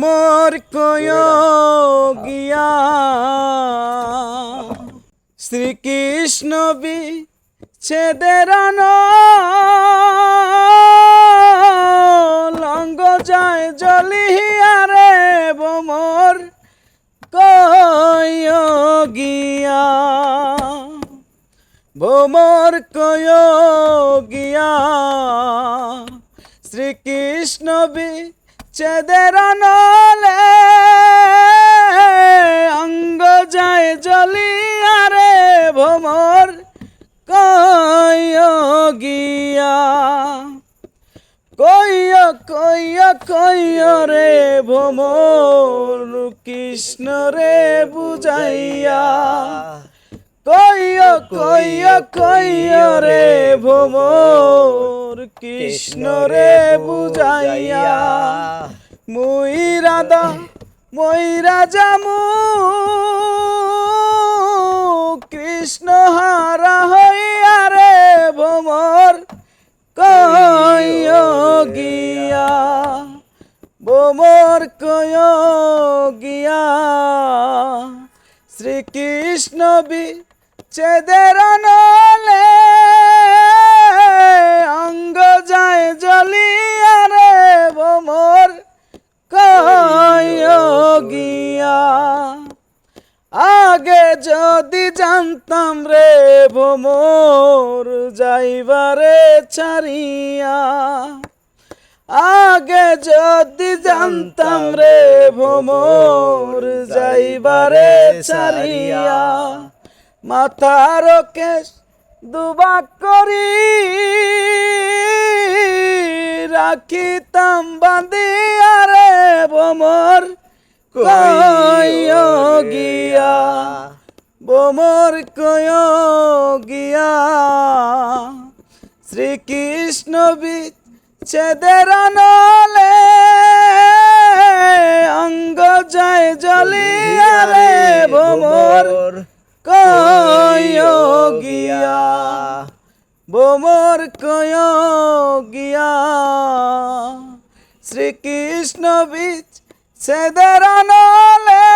বোমর কয় গিয়া শ্রীকৃষ্ণ বি ছেদের লঙ্গ যায় জলিয়ারে বোমর কয় গিয়া বোমর কয় গিয়া শ্রীকৃষ্ণ বি চেদের নলে অঙ্গ যায় জলিয়ারে ভোমর কয় গিয়া। কইয় কইয় কইয় রে ভোমর কৃষ্ণ রে বুঝাইয়া। কইয় কইয় কইয় রে ভোমর কৃষ্ণ রে বুঝাইয়া মুই রাধা মই রাজামু কৃষ্ণ হারা হইয়া রে ভোমর কয় গিয়া। বোমর কয় গিয়া। শ্রীকৃষ্ণ বি চেদের নলে জলিয়া রে বোমর গিয়া। আগে যদি জানতাম রে ভোমর যাইবারে ছাড়িয়া। আগে যদি জানতাম রে ভোমর যাইবারে ছাড়িয়া। মাথার কেশ দুবাক করি। রাখিতাম বাঁধিয়া রে ভোমর কয় গিয়া বোমর কয় গিয়া। শ্রীকৃষ্ণ বীজ ছেদের নলে অঙ্গ যায় জলিয়া রে বোমর। কয় গিয়া। বোমর কয় গিয়া। শ্রীকৃষ্ণ বীজ সেদের নলে